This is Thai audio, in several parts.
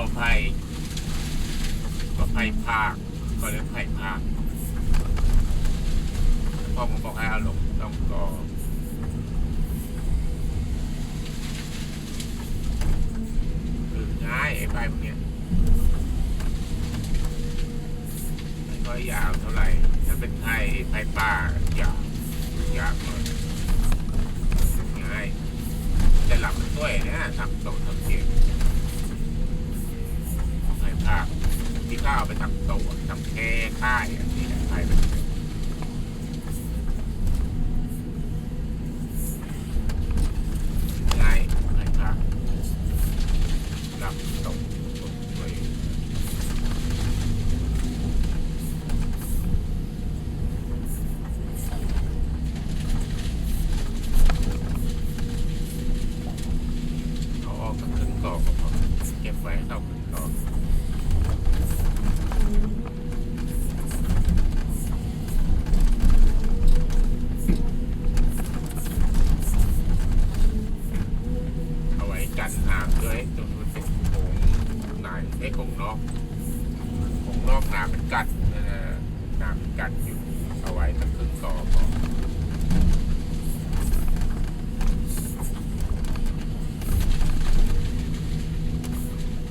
กอไผ่กอไผ่ภาคก็เรียกไผ่ภาคพ่อผมบอกให้เอาลงต้องกอคือง่ายไอ้ไผ่พวกเนี้ยไม่ค่อยยาวเท่าไหร่ถ้าเป็นไผ่ไผ่ป่ายาวยาวหน่อยง่ายจะหลับมันด้วยนะทำโตะทำเสียง ค่ค่าย กันน้ำด้วยตรงนู้นเป็นโงในไอ้ของนอกของนอกน้ำเป็นกัดนะฮะน้ำเป็นกัดอยู่เอาไว้สักครึ่งต่อพอ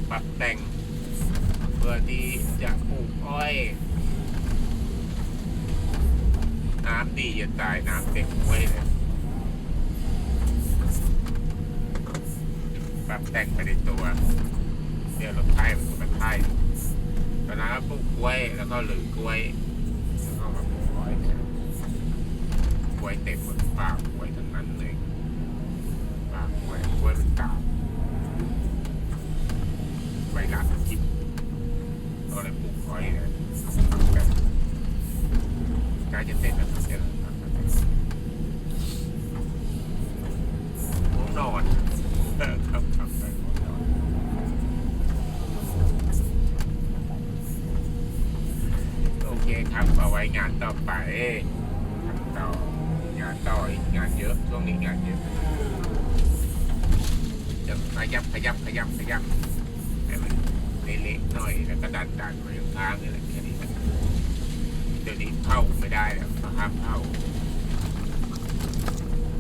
ปรับแต่งเพื่อที่จะปลูกอ้อยน้ำดีจะตายน้ำเต็มห้วยเลย ปรับ แต่งไปในตัวเดี๋ยวรถไถมันก็เป็นไถตอนนั้นก็ปลูกกล้วยแล้วก็หรือกล้วยแล้วก็มาปลูกอ้อยกล้วยเต็มหมดป่ากล้วยทั้งนั้นเลยป่ากล้วยกล้วยมันกาบใบหลานกินก็เลยปลูกอ้อยเนี่ยปรับแต่กล้จะเสร็จแล้วเสร็จแล้ว เอาไว้งานต่อไปทำต่องานต่ออีกงานเยอะช่วงนี้งานเยอะจะขยับขยับขยับขยับให้มันเละๆหน่อยแล้วก็ดันดันไปข้างนี่แหละแค่นี้นะเดี๋ยวนี้เข้าไม่ได้แล้วห้ามเข้า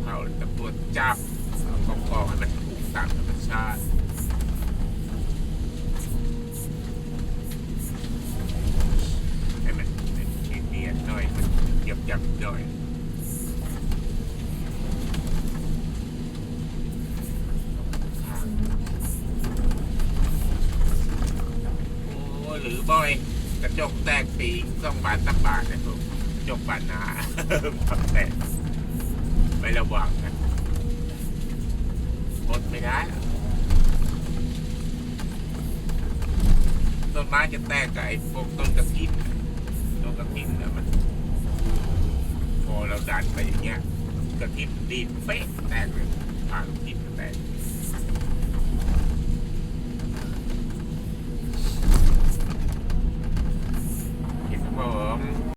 เข้าตำรวจจับเอากองกองให้มันถูกตามธรรมชาติ ยับยับๆหน่อยโอ้หรือบ่อย กระจกแตกปีกต้องบานสักบาทนะพวกกระจกบานหนาแตกไม่ระวังนะอดไม่ได้ต้นไม้จะแตกกับไอ้พวกต้นกระถินต้นกระถินนี่ยมัน เราดันไปอย่างเงี้ยกระทิบดินเป๊ะแตกเลยผ่านทิบแตก